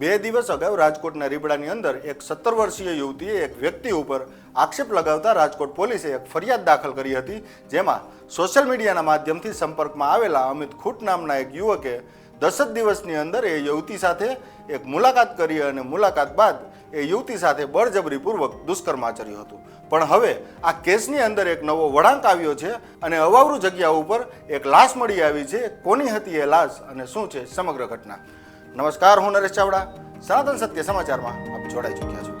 બે દિવસ અગાઉ રાજકોટના રીબડાની અંદર એક સત્તર વર્ષીય યુવતીએ એક વ્યક્તિ ઉપર આક્ષેપ લગાવતા રાજકોટ પોલીસે એક ફરિયાદ દાખલ કરી હતી, જેમાં સોશિયલ મીડિયાના માધ્યમથી સંપર્કમાં આવેલા અમિત ખૂટ નામના એક યુવકે દસ જ દિવસની અંદર એ યુવતી સાથે એક મુલાકાત કરી અને મુલાકાત બાદ એ યુવતી સાથે બળજબરીપૂર્વક દુષ્કર્મ આચર્યું હતું. પણ હવે આ કેસની અંદર એક નવો વળાંક આવ્યો છે અને અવાવરુ જગ્યા ઉપર એક લાશ મળી આવી છે. કોની હતી એ લાશ અને શું છે સમગ્ર ઘટના? નમસ્કાર, હું નરેશ ચાવડા. સનાતન સત્ય સમાચારમાં આપ જોડાઈ ચૂક્યા છો.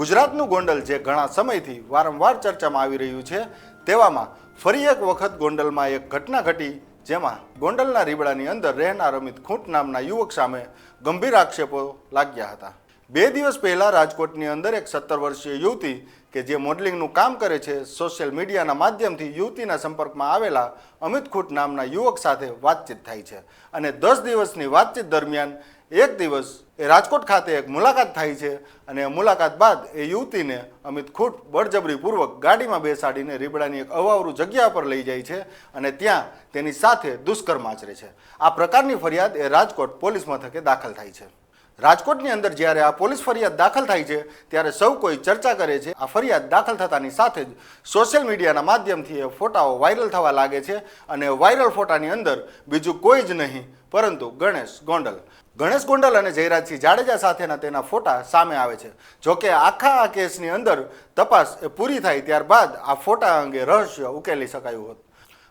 ગુજરાતનું ગોંડલ જે ઘણા સમયથી વારંવાર ચર્ચામાં આવી રહ્યું છે, તેવામાં ફરી એક વખત ગોંડલમાં એક ઘટના ઘટી, જેમાં ગોંડલના રીબડાની અંદર રહેનાર અમિત ખૂંટ નામના યુવક સામે ગંભીર આક્ષેપો લાગ્યા હતા. બે દિવસ પહેલાં રાજકોટની અંદર એક સત્તર વર્ષીય યુવતી કે જે મોડલિંગનું કામ કરે છે, સોશિયલ મીડિયાના માધ્યમથી યુવતીના સંપર્કમાં આવેલા અમિત ખૂટ નામના યુવક સાથે વાતચીત થાય છે. અને દસ દિવસની વાતચીત દરમિયાન એક દિવસ એ રાજકોટ ખાતે એક મુલાકાત થાય છે અને મુલાકાત બાદ એ યુવતીને અમિત ખૂટ બળજબરીપૂર્વક ગાડીમાં બેસાડીને રીબડાની એક અવાવરૂ જગ્યા પર લઈ જાય છે અને ત્યાં તેની સાથે દુષ્કર્મ આચરે છે. આ પ્રકારની ફરિયાદ એ રાજકોટ પોલીસ મથકે દાખલ થાય છે. રાજકોટની અંદર જ્યારે આ પોલીસ ફરિયાદ દાખલ થાય છે, ત્યારે સૌ કોઈ ચર્ચા કરે છે. આ ફરિયાદ દાખલ થતાની સાથે જ સોશિયલ મીડિયાના માધ્યમથી એ ફોટાઓ વાયરલ થવા લાગે છે અને વાયરલ ફોટાની અંદર બીજું કોઈ જ નહીં, પરંતુ ગણેશ ગોંડલ. ગણેશ ગોંડલ અને જયરાજસિંહ જાડેજા સાથેના તેના ફોટા સામે આવે છે. જોકે આખા આ કેસની અંદર તપાસ એ પૂરી થાય ત્યારબાદ આ ફોટા અંગે રહસ્ય ઉકેલી શકાયું હતું.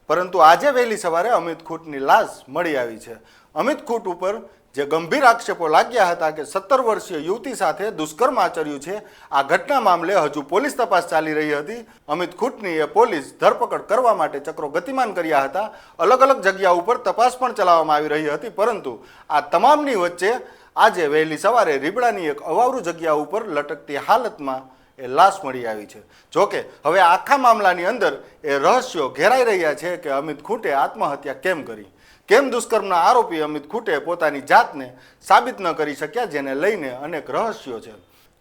પરંતુ આજે વહેલી સવારે અમિત ખૂટની લાશ મળી આવી છે. અમિત ખૂટ ઉપર જે ગંભીર આક્ષેપો લાગ્યા હતા કે સત્તર વર્ષીય યુવતી સાથે દુષ્કર્મ આચર્યું છે, આ ઘટના મામલે હજુ પોલીસ તપાસ ચાલી રહી હતી. અમિત ખૂટની એ પોલીસ ધરપકડ કરવા માટે ચક્રો ગતિમાન કર્યા હતા. અલગ અલગ જગ્યા ઉપર તપાસ પણ ચલાવવામાં આવી રહી હતી, પરંતુ આ તમામની વચ્ચે આજે વહેલી સવારે રીબડાની એક અવાવરું જગ્યા ઉપર લટકતી હાલતમાં એ લાશ મળી આવી છે. જોકે, હવે આખા મામલાની અંદર એ રહસ્યો ઘેરાઈ રહ્યા છે કે અમિત ખૂંટે આત્મહત્યા કેમ કરી? કેમ દુષ્કર્મના આરોપી અમિત ખૂટે પોતાની જાતને સાબિત ન કરી શક્યા જેને લઈને અનેક રહસ્યો છે.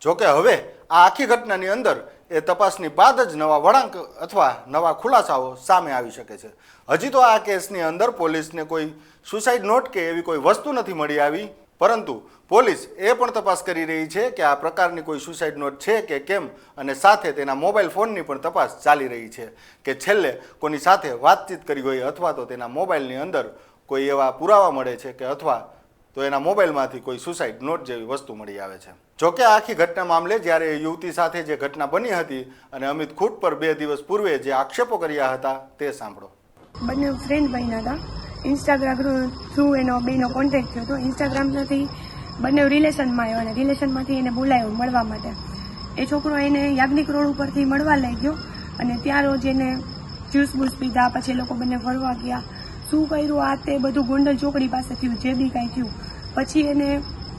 જોકે હવે આ આખી ઘટનાની અંદર એ તપાસની બાદ જ નવા વળાંક અથવા નવા ખુલાસાઓ સામે આવી શકે છે. હજી તો આ કેસની અંદર પોલીસને કોઈ સુસાઇડ નોટ કે એવી કોઈ વસ્તુ નથી મળી આવી, પરંતુ પોલીસ એ પણ તપાસ કરી રહી છે કે આ પ્રકારની કોઈ સુસાઇડ નોટ છે કે કેમ અને સાથે તેના મોબાઈલ ફોનની પણ તપાસ ચાલી રહી છે કે છેલ્લે કોની સાથે વાતચીત કરી હોય અથવા તો તેના મોબાઈલની અંદર કોઈ એવા પુરાવા મળે છે કે અથવા તો એના મોબાઈલમાંથી કોઈ સુસાઇડ નોટ જેવી વસ્તુ મળી આવે છે. જોકે આખી ઘટના મામલે જ્યારે યુવતી સાથે જે ઘટના બની હતી અને અમિત ખૂટ પર બે દિવસ પૂર્વે જે આક્ષેપો કર્યા હતા તે સાંભળો. બંને ફ્રેન્ડ બન્યા હતા. ઇન્સ્ટાગ્રામ થ્રુ એનો બેનો કોન્ટેક્ટ થયો હતો. ઇન્સ્ટાગ્રામથી બંને રિલેશનમાં આવ્યો અને રિલેશનમાંથી એને બોલાયો મળવા માટે. એ છોકરો એને યાજ્ઞિક રોડ ઉપરથી મળવા લઈ ગયો અને ત્યાં રોજ એને જ્યુસ બૂસ પીધા. પછી લોકો બંને ફરવા ગયા. શું કર્યું? આ તે બધું ગોંડલ ચોકડી પાસે થયું જે બી કાંઈ થયું. પછી એને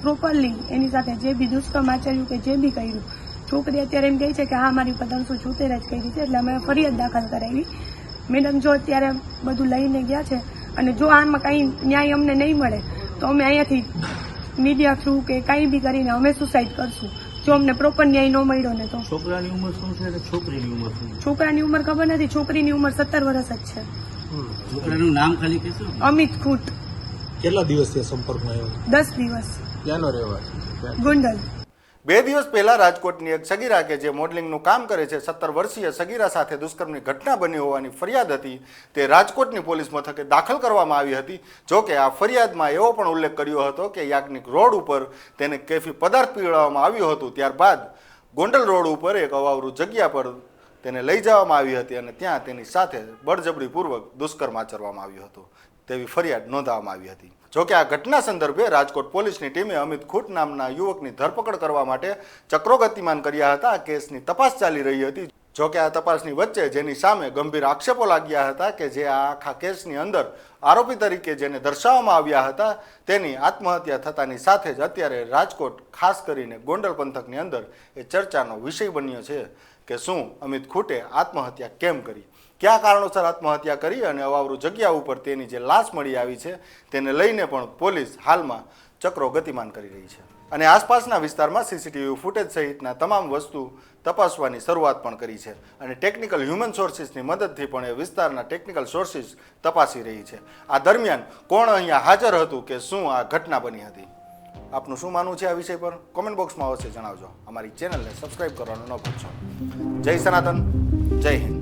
પ્રોપરલી એની સાથે જે બી દુષ્કર્મ આચર્યું કે જે બી કર્યું. છોકરી અત્યારે એમ કહે છે કે હા મારી ઉપર ત્રણસો છોતેર જ કરી છે એટલે અમે ફરિયાદ દાખલ કરાવી. મેડમ જો અત્યારે બધું લઈને ગયા છે અને જો આમાં કાંઈ ન્યાય અમને નહીં મળે તો અમે અહીંયાથી મીડિયા થ્રુ કે કાંઈ બી કરીને અમે સુસાઇડ કરશું. જો અમને પ્રોપર ન્યાય ન મળ્યો ને તો. છોકરાની ઉંમર શું છે છોકરીની ઉંમર છોકરાની ઉંમર ખબર નથી. છોકરીની ઉંમર સત્તર વર્ષ જ છે. છોકરાનું નામ ખાલી કહેશો? અમિત ખૂટ. કેટલા દિવસથી સંપર્કમાં આવ્યો? દસ દિવસ. ક્યાંનો રહેવાસી? ગોંડલ. બે દિવસ પહેલા રાજકોટની એક સગીરા કે જે મોડલિંગનું કામ કરે છે સત્તર વર્ષીય સગીરા સાથે દુષ્કર્મની ઘટના બની હોવાની ફરિયાદ હતી તે રાજકોટની પોલીસ મથકે દાખલ કરવામાં આવી હતી. જો કે આ ફરિયાદમાં એવો પણ ઉલ્લેખ કર્યો હતો કે યાજ્ઞિક રોડ ઉપર તેને કેફી પદાર્થ પીવડાવવામાં આવ્યું હતું. ત્યારબાદ ગોંડલ રોડ ઉપર એક અવાવરૂ જગ્યા પર તેને લઈ જવામાં આવી હતી અને ત્યાં તેની સાથે બળજબરીપૂર્વક દુષ્કર્મ આચરવામાં આવ્યું હતું. તેવી ફરિયાદ નોંધવામાં આવી હતી. જોકે આ ઘટના સંદર્ભે રાજકોટ પોલીસની ટીમે અમિત ખૂટ નામના યુવકની ધરપકડ કરવા માટે ચક્રો ગતિમાન કર્યા હતા. આ કેસની તપાસ ચાલી રહી હતી. જોકે આ તપાસની વચ્ચે જેની સામે ગંભીર આક્ષેપો લાગ્યા હતા કે જે આ આખા કેસની અંદર આરોપી તરીકે જેને દર્શાવવામાં આવ્યા હતા, તેની આત્મહત્યા થતાની સાથે જ અત્યારે રાજકોટ, ખાસ કરીને ગોંડલ પંથકની અંદર એ ચર્ચાનો વિષય બન્યો છે કે શું અમિત ખૂટે આત્મહત્યા કેમ કરી? કયા કારણોસર આત્મહત્યા કરી અને અવાવરું જગ્યા ઉપર તેની જે લાશ મળી આવી છે, તેને લઈને પણ પોલીસ હાલમાં ચક્રો ગતિમાન કરી રહી છે. અને આસપાસના વિસ્તારમાં સીસીટીવી ફૂટેજ સહિતના તમામ વસ્તુ તપાસવાની શરૂઆત પણ કરી છે. અને ટેકનિકલ હ્યુમન સોર્સિસની મદદથી પણ એ વિસ્તારના ટેકનિકલ સોર્સિસ તપાસી રહી છે. આ દરમિયાન કોણ અહીંયા હાજર હતું કે શું આ ઘટના બની હતી? આપનું શું માનવું છે આ વિષય પર? કોમેન્ટ બોક્સમાં અવશ્ય જણાવજો. અમારી ચેનલને સબસ્ક્રાઈબ કરવાનું ન ભૂલશો. જય સનાતન, જય હિન્દ.